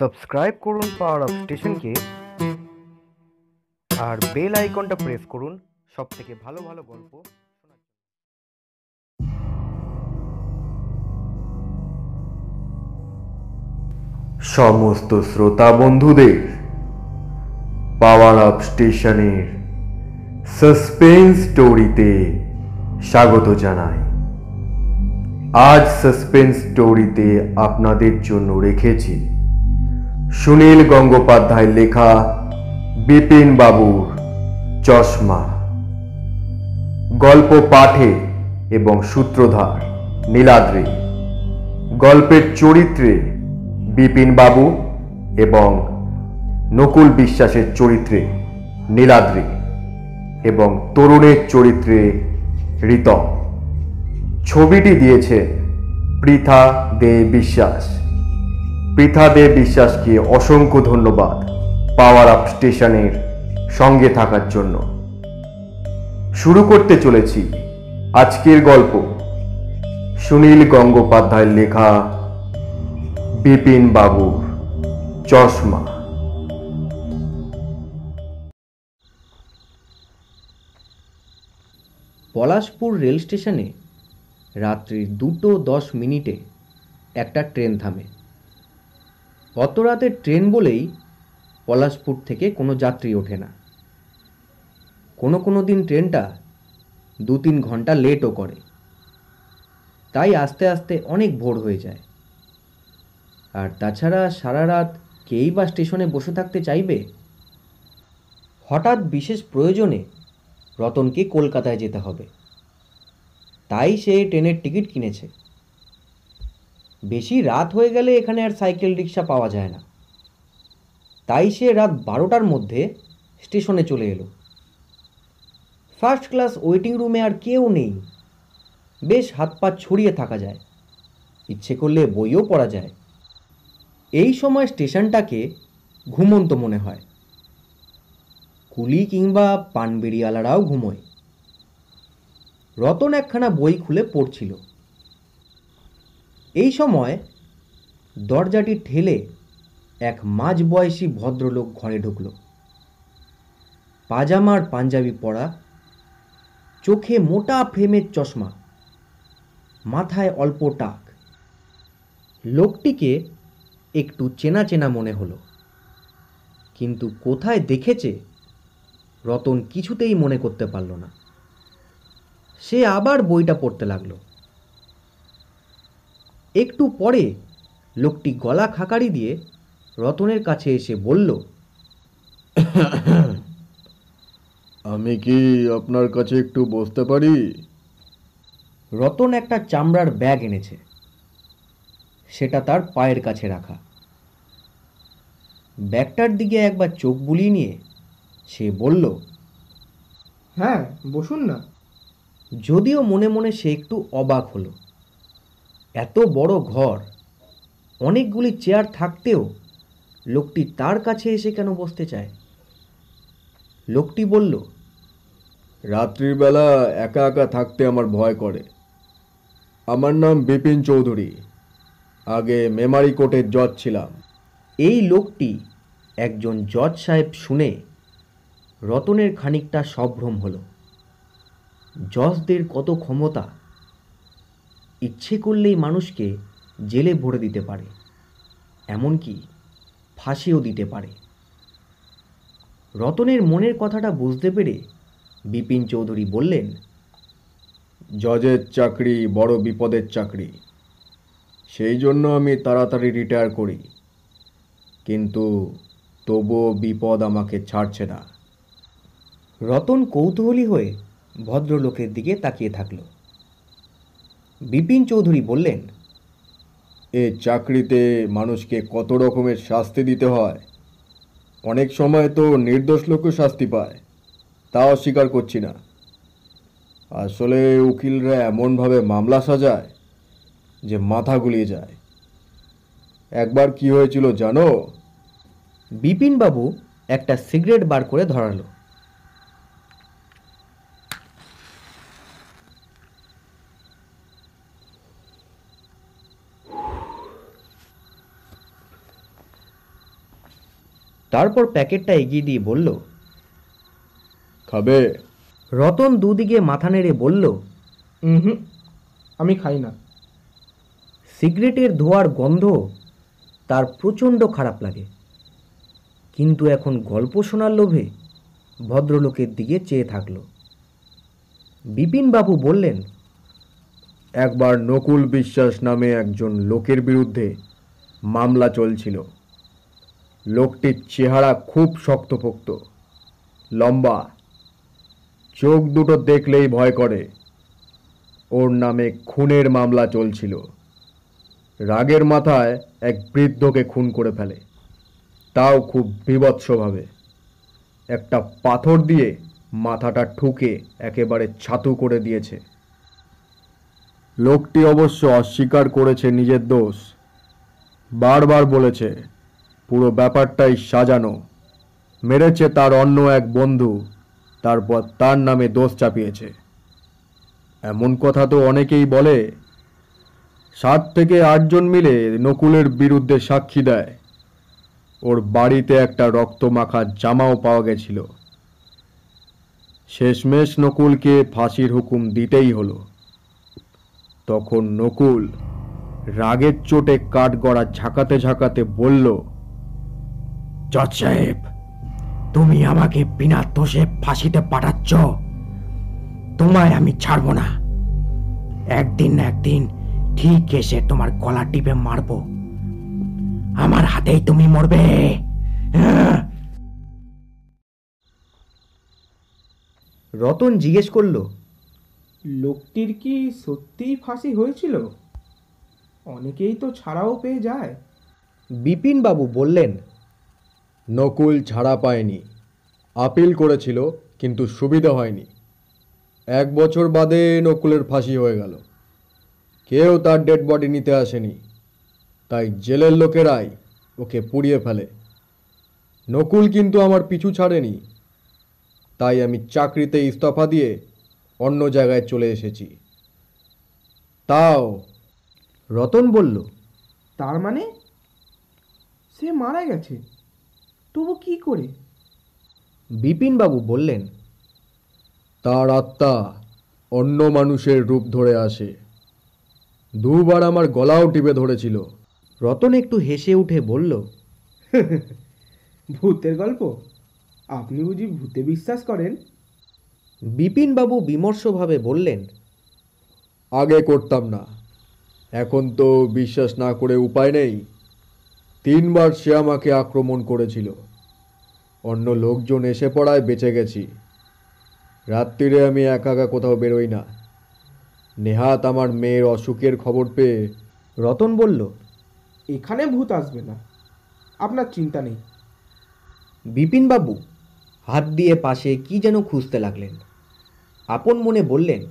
Subscribe করুন power of স্টেশনকে আর বেল আইকনটা প্রেস করুন। সব থেকে ভালো ভালো গল্প সমস্ত শ্রোতা বন্ধুদের পাওয়ার আপ স্টেশনের সাসপেন্স স্টোরিতে স্বাগত জানাই। আজ সাসপেন্স স্টোরিতে আপনাদের জন্য রেখেছি সুনীল গঙ্গোপাধ্যায় লেখা বিপিন বাবুর চশমা। গল্প পাঠে এবং সূত্রধার নীলাদ্রি। গল্পের চরিত্রে বিপিন বাবু এবং নকুল বিশ্বাসের চরিত্রে নীলাদ্রি এবং তরুণের চরিত্রে ঋতম ছবিটি দিয়েছে পৃথা দে বিশ্বাস। পৃথা দে বিশ্বাসকে অসংখ্য ধন্যবাদ পাওয়ার আপ স্টেশনের সঙ্গে থাকার জন্য। শুরু করতে চলেছি আজকের গল্প। সুনীল গঙ্গোপাধ্যায়ের লেখা বিপিন বাবুর চশমা। পলাশপুর রেল স্টেশনে রাত্রির দুটো দশ মিনিটে একটা ট্রেন থামে। অত রাতে ট্রেন বলেই পলাশপুর থেকে কোনো যাত্রী ওঠে না। কোনো কোনো দিন ট্রেনটা দু তিন ঘণ্টা লেটও করে। তাই আস্তে আস্তে অনেক ভোর হয়ে যায়। আর তাছাড়া সারা রাত কেই বা স্টেশনে বসে থাকতে চাইবে? হঠাৎ বিশেষ প্রয়োজনে রতনকে কলকাতায় যেতে হবে। তাই সে ট্রেনের টিকিট কিনেছে। বেশি রাত হয়ে গেলে এখানে আর সাইকেল রিক্সা পাওয়া যায় না। তাই সে রাত বারোটার মধ্যে স্টেশনে চলে এলো। ফার্স্ট ক্লাস ওয়েটিং রুমে আর কেউ নেই। বেশ হাত পা ছড়িয়ে থাকা যায়। ইচ্ছে করলে বইও পড়া যায়। এই সময় স্টেশনটাকে ঘুমন্ত মনে হয়। কুলি কিংবা পানবেড়িয়ালারাও ঘুমোয়। রতন একখানা বই খুলে পড়ছিল। এই সময় দরজাটি ঠেলে এক মাঝবয়সী ভদ্রলোক ঘরে ঢুকল। পাজামার পাঞ্জাবি পরা, চোখে মোটা ফ্রেমের চশমা, মাথায় অল্প টাক। লোকটিকে একটু চেনা চেনা মনে হলো। কিন্তু কোথায় দেখেছে, রতন কিছুতেই মনে করতে পারল না। সে আবার বইটা পড়তে লাগল। একটু পরে লোকটি গলা খাকারি দিয়ে রতনের কাছে এসে বলল আমি কি আপনার কাছে একটু বসতে পারি? রতন একটা চামড়ার ব্যাগ এনেছে। সেটা তার পায়ের কাছে রাখা। ব্যাগটার দিকে একবার চোখ বুলিয়ে নিয়ে সে বলল হ্যাঁ বসুন না। যদিও মনে মনে সে একটু অবাক হলো। এত বড় ঘর। অনেকগুলি চেয়ার থাকতেও লোকটি তার কাছে এসে কেন বসতে চায়? লোকটি বলল রাত্রিবেলা একা একা থাকতে আমার ভয় করে। আমার নাম বিপিন চৌধুরী। আগে মেমারি কোর্টের জজ ছিলাম। এই লোকটি একজন জজ সাহেব শুনে রতনের খানিকটা সম্ভ্রম হলো। জজদের কত ক্ষমতা ইচ্ছে করলেই মানুষকে জেলে ভরে দিতে পারে এমনকি ফাঁসিও দিতে পারে। রতনের মনের কথাটা বুঝতে পেরে বিপিন চৌধুরী বললেন জজের চাকরি বড় বিপদের চাকরি। সেই জন্য আমি তাড়াতাড়ি রিটায়ার করি। কিন্তু তবুও বিপদ আমাকে ছাড়ছে না। রতন কৌতূহলী হয়ে ভদ্রলোকের দিকে তাকিয়ে থাকল। বিপিন চৌধুরী বললেন এ চাকরিতে মানুষকে কত রকমের শাস্তি দিতে হয়? অনেক সময় তো নির্দোষ লোকও শাস্তি পায় তা অস্বীকার করছি না। আসলে উকিলরা এমনভাবে মামলা সাজায় যে মাথা গুলিয়ে যায়। একবার কি হয়েছিল জানো? বিপিনবাবু একটা সিগারেট বার করে ধরালো। তারপর প্যাকেটটা এগিয়ে দিয়ে বলল খাবে। রতন দুদিকে মাথা নেড়ে বলল হুম আমি খাই না। সিগারেটের ধোয়ার গন্ধ তার প্রচণ্ড খারাপ লাগে। কিন্তু এখন গল্প শোনার লোভে ভদ্রলোকের দিকে চেয়ে থাকল। বিপিনবাবু বললেন একবার নকুল বিশ্বাস নামে একজন লোকের বিরুদ্ধে মামলা চলছিল। লোকটির চেহারা খুব শক্তপোক্ত, লম্বা। চোখ দুটো দেখলেই ভয় করে। ওর নামে খুনের মামলা চলছিল। রাগের মাথায় এক বৃদ্ধকে খুন করে ফেলে। তাও খুব বিভৎসভাবে। একটা পাথর দিয়ে মাথাটা ঠুকে একেবারে ছাতু করে দিয়েছে। লোকটি অবশ্য অস্বীকার করেছে নিজের দোষ। বারবার বলেছে পুরো ব্যাপারটাই সাজানো। মেরেছে তার অন্য এক বন্ধু, তারপর তার নামে দোষ চাপিয়েছে। এমন কথা তো অনেকেই বলে। সাত থেকে আটজন মিলে নকুলের বিরুদ্ধে সাক্ষী দেয়। ওর বাড়িতে একটা রক্তমাখা জামাও পাওয়া গেছিল। শেষমেশ নকুলকে ফাঁসির হুকুম দিতেই হলো। তখন নকুল রাগের চোটে কাঠগড়া ঝাঁকাতে ঝাঁকাতে বলল জজ সাহেব তুমি আমাকে বিনা দোষে ফাঁসিতে পাঠাচ্ছ। তোমায় আমি ছাড়বো না। একদিন না একদিন ঠিক এসে তোমার গলা টিপে মারবো। আমার হাতেই তুমি মরবে। রতন জিজ্ঞেস করল লোকটির কি সত্যিই ফাঁসি হয়েছিল? অনেকেই তো ছাড়াও পেয়ে যায়। বিপিনবাবু বললেন নকুল ছাড়া পায়নি। আপিল করেছিল, কিন্তু সুবিধা হয়নি। এক বছর বাদে নকুলের ফাঁসি হয়ে গেল। কেউ তার ডেড বডি নিতে আসেনি। তাই জেলের লোকেরাই ওকে পুড়িয়ে ফেলে। নকুল কিন্তু আমার পিছু ছাড়েনি। তাই আমি চাকরিতে ইস্তফা দিয়ে অন্য জায়গায় চলে এসেছি। তাও, রতন বলল, তার মানে? সে মারা গেছে। তবু কি করে? বিপিনবাবু বললেন তার আত্মা অন্য মানুষের রূপ ধরে আসে। দুবার আমার গলাও টিপে ধরেছিল। রতন একটু হেসে উঠে বলল ভূতের গল্প? আপনি বুঝি ভূতে বিশ্বাস করেন? বিপিনবাবু বিমর্ষভাবে বললেন আগে করতাম না। এখন তো বিশ্বাস না করে উপায় নেই। তিনবার সে আমাকে আক্রমণ করেছিল। অন্য লোকজন এসে পড়ায় বেঁচে গেছি। রাত্রিরে আমি একা একা কোথাও বেরোই না। নেহাত আমার মেয়ের অসুখের খবর পেয়ে রতন বলল এখানে ভূত আসবে না। আপনার চিন্তা নেই। বিপিনবাবু হাত দিয়ে পাশে কি যেন খুঁজতে লাগলেন। আপন মনে বললেন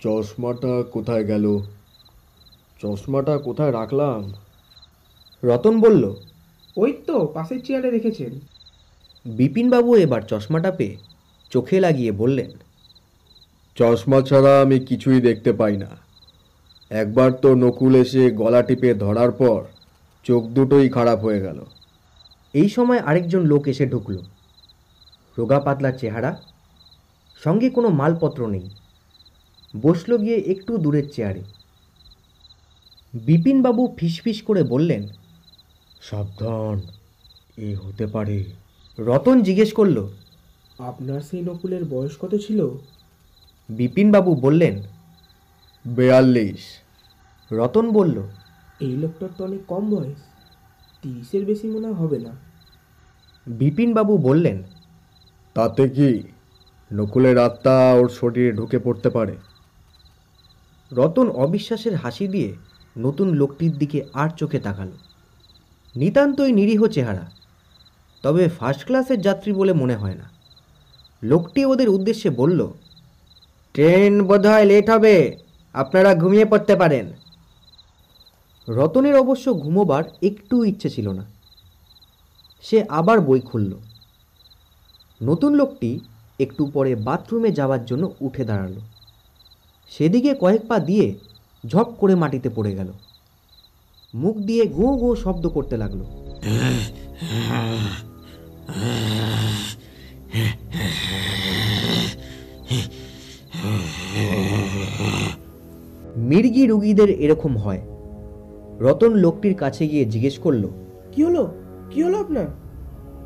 চশমাটা কোথায় গেল? চশমাটা কোথায় রাখলাম? রতন বলল ওই তো পাশের চেয়ারে রেখেছেন। বিপিনবাবু এবার চশমাটা পেয়ে চোখে লাগিয়ে বললেন চশমা ছাড়া আমি কিছুই দেখতে পাই না। একবার তো নকুল এসে গলা টিপে ধরার পর চোখ দুটোই খারাপ হয়ে গেল। এই সময় আরেকজন লোক এসে ঢুকল। রোগা পাতলা চেহারা সঙ্গে কোনো মালপত্র নেই। বসল গিয়ে একটু দূরের চেয়ারে। বিপিনবাবু ফিসফিস করে বললেন সাবধান। এ হতে পারে। রতন জিজ্ঞেস করল আপনার সেই নকুলের বয়স কত ছিল? বিপিনবাবু বললেন বেয়াল্লিশ। রতন বলল এই লোকটার তো অনেক কম বয়স। তিরিশের বেশি মনে হয় হবে না। বিপিনবাবু বললেন তাতে কি? নকুলের আত্মা ওর শরীরে ঢুকে পড়তে পারে। রতন অবিশ্বাসের হাসি দিয়ে নতুন লোকটির দিকে আর চোখে তাকালো। নিতান্তই নিরীহ চেহারা। তবে ফার্স্ট ক্লাসের যাত্রী বলে মনে হয় না। লোকটি ওদের উদ্দেশ্যে বলল, ট্রেন বোধহয় লেট হবে। আপনারা ঘুমিয়ে পড়তে পারেন। রতনের অবশ্য ঘুমোবার একটু ইচ্ছে ছিল না। সে আবার বই খুলল। নতুন লোকটি একটু পরে বাথরুমে যাওয়ার জন্য উঠে দাঁড়াল। সেদিকে কয়েক পা দিয়ে ঝপ করে মাটিতে পড়ে গেল। মুখ দিয়ে গো গো শব্দ করতে লাগল। মির্গি রুগীদের এরকম হয়। রতন লোকটির কাছে গিয়ে জিজ্ঞেস করল কি হলো? কি হলো আপনার?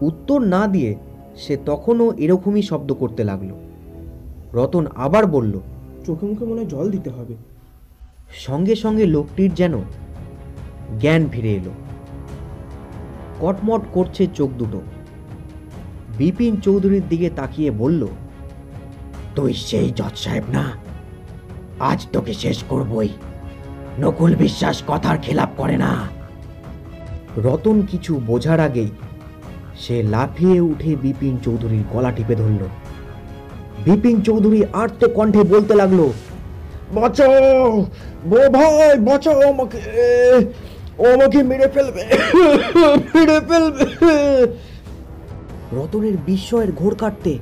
উত্তর না দিয়ে সে তখনও এরকমই শব্দ করতে লাগল। রতন আবার বলল চোখে মুখে মনে জল দিতে হবে। সঙ্গে সঙ্গে লোকটির যেন জ্ঞান ফিরে এলো। কটমট করছে চোখ দুটো। বিপিন চৌধুরীর দিকে তাকিয়ে বলল, তুই সেই জজ সাহেব না? আজ তোকে শেষ করবই। নকুল বিশ্বাস কথার খেলাপ করে না। রতন কিছু বোঝার আগেই সে লাফিয়ে উঠে বিপিন চৌধুরীর গলা টিপে ধরল। বিপিন চৌধুরী আর্ত কণ্ঠে বলতে লাগল, বাঁচাও! বো ভাই বাঁচাও আমাকে! ও আমাকে মেরে ফেলবে। মেরে ফেলবে। রতনের বিস্ময়ের ঘোর কাটতে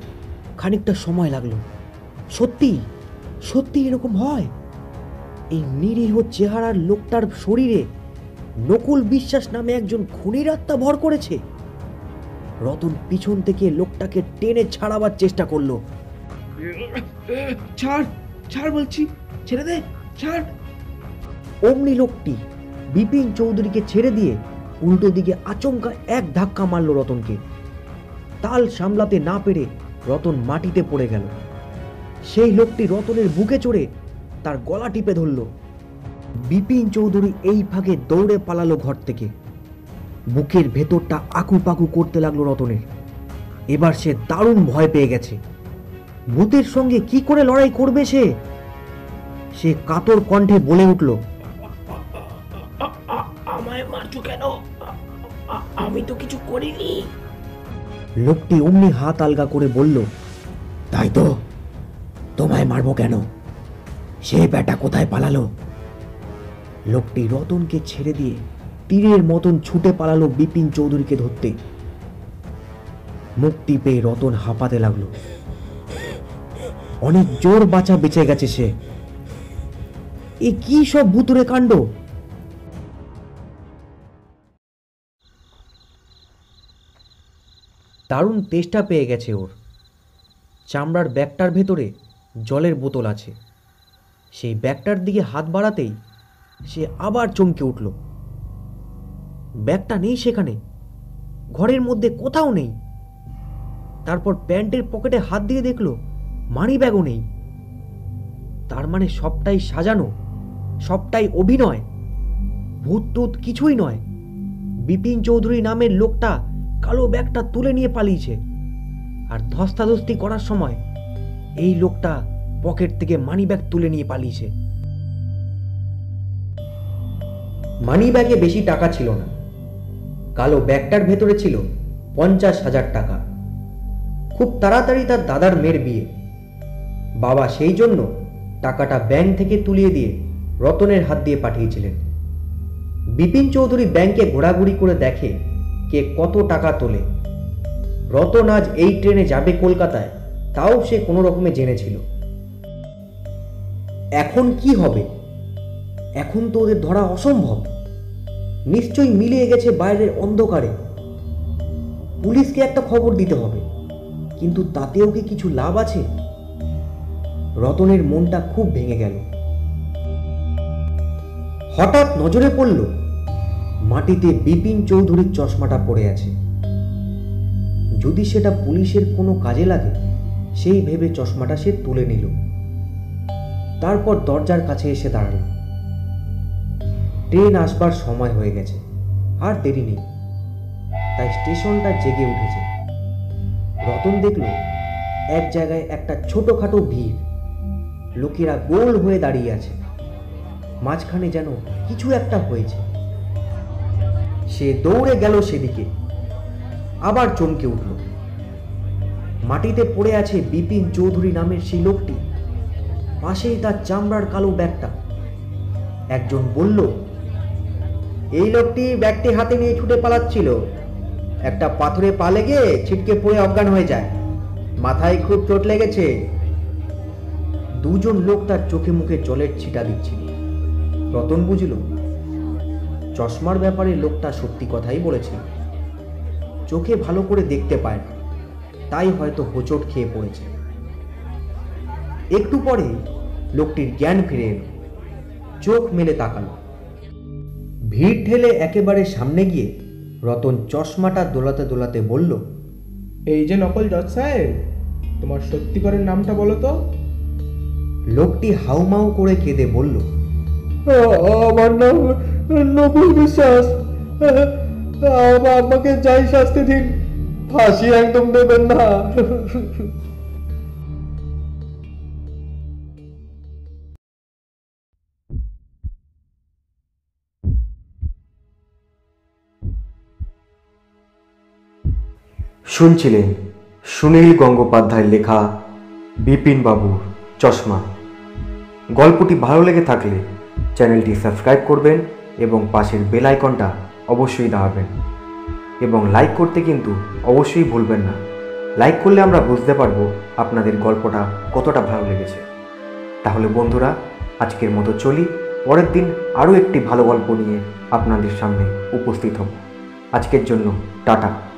খানিকটা সময় লাগল। সত্যি সত্যি এরকম হয়? এই নিরীহ চেহারার লোকটার শরীরে নকুল বিশ্বাস নামে একজন খুনির আত্মা ভর করেছে। রতন পিছন থেকে লোকটাকে টেনে ছাড়াবার চেষ্টা করল। ছাড় ছাড় বলছি, ছেড়ে দে, ছাড়। অমনি লোকটি বিপিন চৌধুরীকে ছেড়ে দিয়ে উল্টো দিকে আচমকা এক ধাক্কা মারল রতনকে। তাল সামলাতে না পেরে রতন মাটিতে পড়ে গেল। সেই লোকটি রতনের বুকে চড়ে তার গলা টিপে ধরল। বিপিন চৌধুরী এই ফাঁকে দৌড়ে পালালো ঘর থেকে। বুকের ভেতরটা আকু পাকু করতে লাগল রতনের। এবার সে দারুণ ভয় পেয়ে গেছে। ভূতের সঙ্গে কি করে লড়াই করবে সে? সে কাতর কণ্ঠে বলে উঠল কেন? আমি তো কিছু করিনি। লোকটি অমনি হাত আলগা করে বলল, তাই তো, তোমায় মারবো কেন? সে ব্যাটা কোথায় পালালো? লোকটি রতনকে ছেড়ে দিয়ে তীরের মতন ছুটে পালালো বিপিন চৌধুরীকে ধরতে। মুক্তি পেয়ে রতন হাঁপাতে লাগল। অনেক জোর বাঁচা বেঁচে গেছে সে। এ কি সব ভুতুরে কাণ্ড? দারুণ তেষ্টা পেয়ে গেছে ওর। চামড়ার ব্যাগটার ভেতরে জলের বোতল আছে। সেই ব্যাগটার দিকে হাত বাড়াতেই সে আবার চমকে উঠল। ব্যাগটা নেই সেখানে। ঘরের মধ্যে কোথাও নেই। তারপর প্যান্টের পকেটে হাত দিয়ে দেখল মানি ব্যাগও নেই। তার মানে সবটাই সাজানো, সবটাই অভিনয়। ভূত টুত কিছুই নয়। বিপিন চৌধুরী নামের লোকটা কালো ব্যাগটা তুলে নিয়ে পালিয়েছে। আর ধস্তাধস্তি করার সময় এই লোকটা পকেট থেকে মানি ব্যাগ তুলে নিয়ে পালিয়েছে। মানি ব্যাগে বেশি টাকা ছিল না। কালো ব্যাগটার ভেতরে ছিল পঞ্চাশ হাজার টাকা। খুব তাড়াতাড়ি তার দাদার মেয়ের বিয়ে। বাবা সেই জন্য টাকাটা ব্যাংক থেকে তুলিয়ে দিয়ে রতনের হাত দিয়ে পাঠিয়েছিলেন। বিপিন চৌধুরী ব্যাংকে ঘোরাঘুরি করে দেখে কে কত টাকা তোলে। রতন আজ এই ট্রেনে যাবে কলকাতায়, তাও সে কোনো রকমে জেনেছিল। এখন কি হবে? এখন তো ওদের ধরা অসম্ভব। নিশ্চয়ই মিলিয়ে গেছে বাইরের অন্ধকারে। পুলিশকে একটা খবর দিতে হবে, কিন্তু তাতেও কি কিছু লাভ আছে? রতনের মনটা খুব ভেঙে গেল। হঠাৎ নজরে পড়ল মাটিতে বিপিন চৌধুরীর চশমাটা পড়ে আছে। যদি সেটা পুলিশের কোনো কাজে লাগে, সেই ভেবে চশমাটা সে তুলে নিল। তারপর দরজার কাছে এসে দাঁড়াল। ট্রেন আসবার সময় হয়ে গেছে, আর দেরি নেই। তাই স্টেশনটা জেগে উঠেছে। রতন দেখল, এক জায়গায় একটা ছোটখাটো ভিড়। লোকেরা গোল হয়ে দাঁড়িয়ে আছে। মাঝখানে যেন কিছু একটা হয়েছে। সে দৌড়ে গেল সেদিকে। আবার চমকে উঠল। মাটিতে পড়ে আছে বিপিন চৌধুরী নামের সেই লোকটি। পাশেই তার চামড়ার কালো ব্যাগটা। একজন বলল, এই লোকটি ব্যাগটি হাতে নিয়ে ছুটে পালাচ্ছিল। একটা পাথরে পা লেগে ছিটকে পড়ে অজ্ঞান হয়ে যায়। মাথায় খুব চোট লেগেছে। দুজন লোক তার চোখে মুখে জলের ছিটা দিচ্ছিল। রতন বুঝল চশমার ব্যাপারে লোকটা সত্যি কথাই বলেছে। চোখে ভালো করে দেখতে পায় না। তাই হয়তো হোঁচট খেয়ে পড়েছে। একটু পরে লোকটির জ্ঞান ফিরে এলো। চোখ মেলে তাকালো। ভিড় ঠেলে একেবারে সামনে গিয়ে রতন চশমাটা দোলাতে দোলাতে বলল এই যে নকল জজ সাহেব তোমার সত্যিকারের নামটা বলো তো? লোকটি হাউমাউ করে কেঁদে বলল আমার নাম নকুল বিশ্বাস আমাকে যাই শাস্তি দিন, ফাঁসি একদম দেবেন না। শুনছিলেন সুনীল গঙ্গোপাধ্যায়ের লেখা বিপিন বাবুর চশমা। গল্পটি ভালো লেগে থাকলে চ্যানেলটি সাবস্ক্রাইব করবেন এবং পাশের বেল আইকনটা অবশ্যই দাঁড়াবেন। এবং লাইক করতে কিন্তু অবশ্যই ভুলবেন না। লাইক করলে আমরা বুঝতে পারব আপনাদের গল্পটা কতটা ভালো লেগেছে। তাহলে বন্ধুরা, আজকের মতো চলি। পরের দিন আরও একটি ভালো গল্প নিয়ে আপনাদের সামনে উপস্থিত হব। আজকের জন্য টাটা।